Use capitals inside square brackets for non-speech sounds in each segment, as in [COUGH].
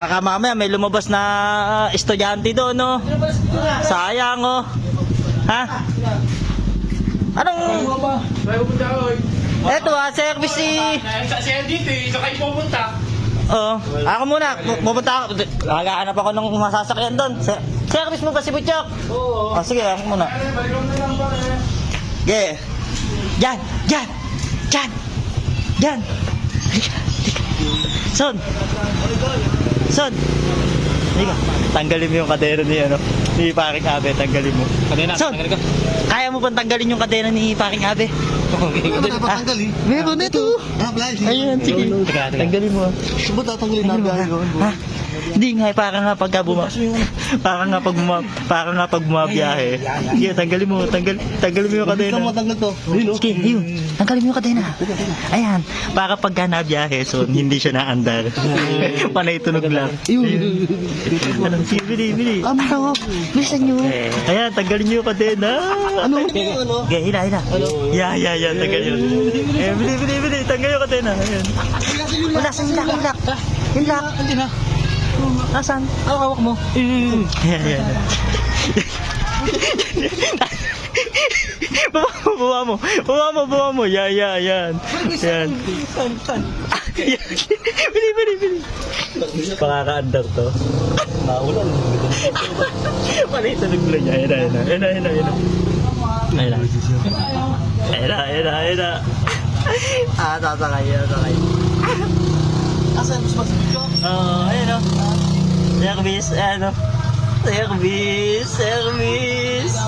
Baka mamaya may lumabas na ah, estudyante doon, no? Sayang, oh. Ha? Anong... Eto ah, service si... Sa siya dito sa kayo pupunta. Oo. Ako muna, pu- pupunta ako. Nagahanap ako ng masasakyan doon. Se- service mo ba si Butchok? Oo. Oh, sige, ako muna. Yeah. Diyan, diyan, diyan, diyan. Son. Son. Halika. Tanggalin mo yung kadena ni ano, ni Paring Abe, tanggalin mo. Kadena, Son, tanggalin ko. kaya mo bang tanggalin yung kadena ni Paring Abe? Okay, Ano dapat tanggal eh? Meron ito. Ah. Ayun, sige. Tanggalin mo. ah. Subo tatanggalin na yun. Ha? Hindi nga, parang nga pagka buma... Parang nga pag buma... Parang nga pag bumabiyahe. Sige, tanggalin mo. Tanggal, tanggalin mo yung Hindi kadena. ka matanggal to. Ayun, oh. Sige, yun. Tanggalin mo yung kadena. Ayan. Para pagka nabiyahe, so hindi siya naandar. [LAUGHS] Panay tunog lang. Ayun. Ano? Sige, bili, bili. Ano? Bilisan nyo. Ayan, tanggalin niyo yung kadena. Ano? Ano? Okay, hila, hila. Ya, ya, ya, tanggal yun. Eh, bili, bili, bili. Tanggal yung kadena. Ayan. Wala, sa hilak, hilak. Hilak. Hindi na. Nasaan? Hawak mo. Ayan. Baba mo, baba mo. Baba mo, baba mo. Yan, yan, yan. Yan. Saan? Saan? Bili, bili, bili. Pakakaandar to. Naulan. Mali sa naglo niya. Ayan na, ayan na. Ayan na, ayan na, ayan na. Ayan na. Ayan na, ayan na, na. Ah, sasakay, sasakay. Asan? Mas magsabit Oo, ayan o. Service, ayan o. Service, service. [LAUGHS]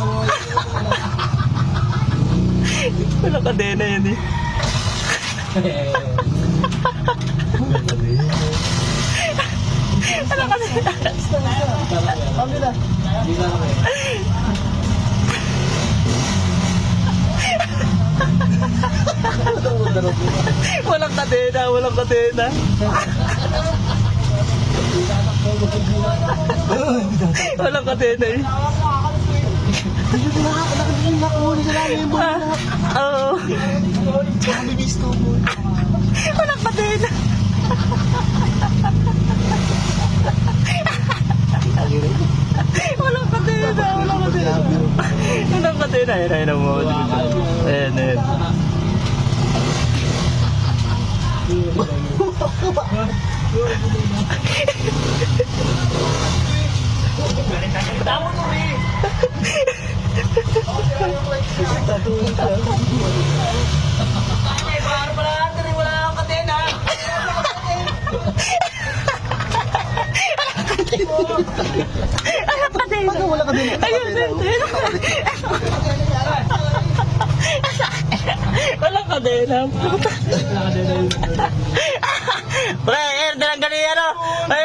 Wala kadena yun eh. Wala kadena. Kami na. Hindi na kami. Walang kadena, walang kadena. Walang kadena eh. Hindi na ako. Nakabigyan na ako. Hindi na ako. Ah, Oo. Nakabibis to mo. Walang kadena. Walang kadena, walang kadena. Walang kadena. Ayan, ayan, mo. Ayan, ayan. Walang kadena. Pag wala ka din. Ayun, ayun, ayun. Walang kadena. Pre, ayun, tinanggal yung ano. Ayun, tinanggal ni